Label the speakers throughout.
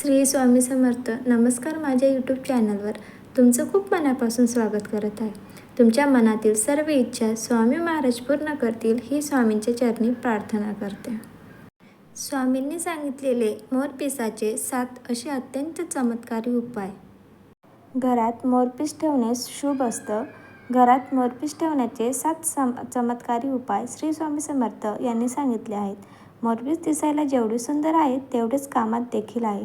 Speaker 1: श्री स्वामी समर्थ नमस्कार माझ्या यूट्यूब चॅनलवर तुमचं खूप मनापासून स्वागत करत आहे. तुमच्या मनातील सर्व इच्छा स्वामी महाराज पूर्ण करतील ही स्वामींच्या चरणी प्रार्थना करते. स्वामींनी सांगितलेले मोरपिसाचे सात असे अत्यंत चमत्कारी उपाय. घरात मोरपीस ठेवणे शुभ असतं. घरात मोरपीस ठेवण्याचे सात सम चमत्कारी उपाय श्री स्वामी समर्थ यांनी सांगितले आहेत. मोरपीस दिसायला जेवढी सुंदर आहेत तेवढेच कामात देखील आहे.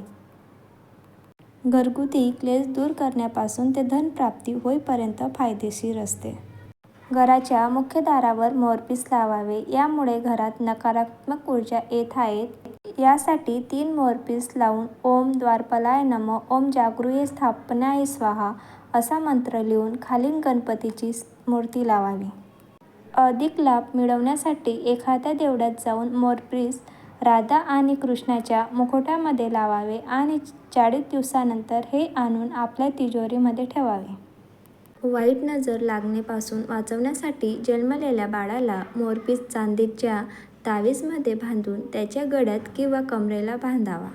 Speaker 1: घरगुती क्लेश दूर करण्यापासून ते धनप्राप्ती होईपर्यंत फायदेशीर असते. घराच्या मुख्य दारावर मोरपीस लावावे यामुळे घरात नकारात्मक ऊर्जा येत आहेत यासाठी तीन मोरपीस लावून ओम द्वारपलाय नम ओम जागृहे स्थापनाय स्वाहा असा मंत्र लिहून खालील गणपतीची मूर्ती लावावी. अधिक लाभ मिळवण्यासाठी एखाद्या देवळ्यात जाऊन मोरपीस राधा आणि कृष्णाच्या मुखोट्यामध्ये लावावे आणि चाळीस दिवसानंतर हे आणून आपल्या तिजोरीमध्ये ठेवावे. वाईट नजर लागण्यापासून वाचवण्यासाठी जन्मलेल्या बाळाला मोरपीस चांदीच्या तावीजमध्ये बांधून त्याच्या गळ्यात किंवा कमरेला बांधावा.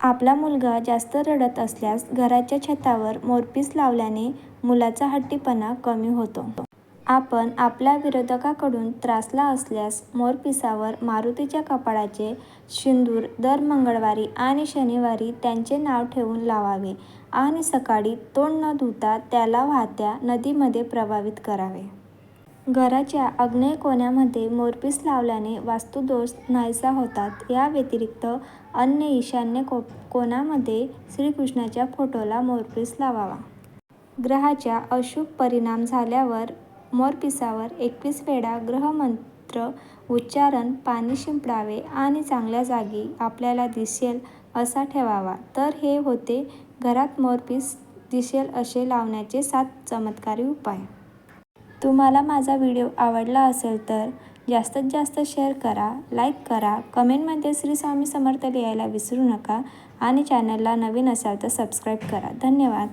Speaker 1: आपला मुलगा जास्त रडत असल्यास घराच्या छतावर मोरपीस लावल्याने मुलाचा हट्टीपणा कमी होतो. आपण आपल्या विरोधकाकडून त्रासला असल्यास मोरपिसावर मारुतीच्या कपाळाचे सिंदूर दर मंगळवारी आणि शनिवारी त्यांचे नाव ठेवून लावावे आणि सकाळी तोंड न धुता त्याला वाहत्या नदीमध्ये प्रवाहित करावे. घराच्या आग्नेय कोण्यामध्ये मोरपीस लावल्याने वास्तुदोष नाहीसा होतात. या व्यतिरिक्त अन्य ईशान्य को कोणामध्ये श्रीकृष्णाच्या फोटोला मोरपीस लावावा. ग्रहाच्या अशुभ परिणाम झाल्यावर मोरपिसावर एकवीस वेळा ग्रहमंत्र उच्चारण पाणी शिंपडावे आणि चांगल्या जागी आपल्याला दिसेल असा ठेवावा. तर हे होते घरात मोरपीस दिसेल असे लावण्याचे सात चमत्कारी उपाय. तुम्हाला माझा व्हिडिओ आवडला असेल तर जास्तीत जास्त शेअर करा लाईक करा कमेंटमध्ये श्री स्वामी समर्थ लिहायला विसरू नका आणि चॅनलला नवीन असाल तर सबस्क्राईब करा. धन्यवाद.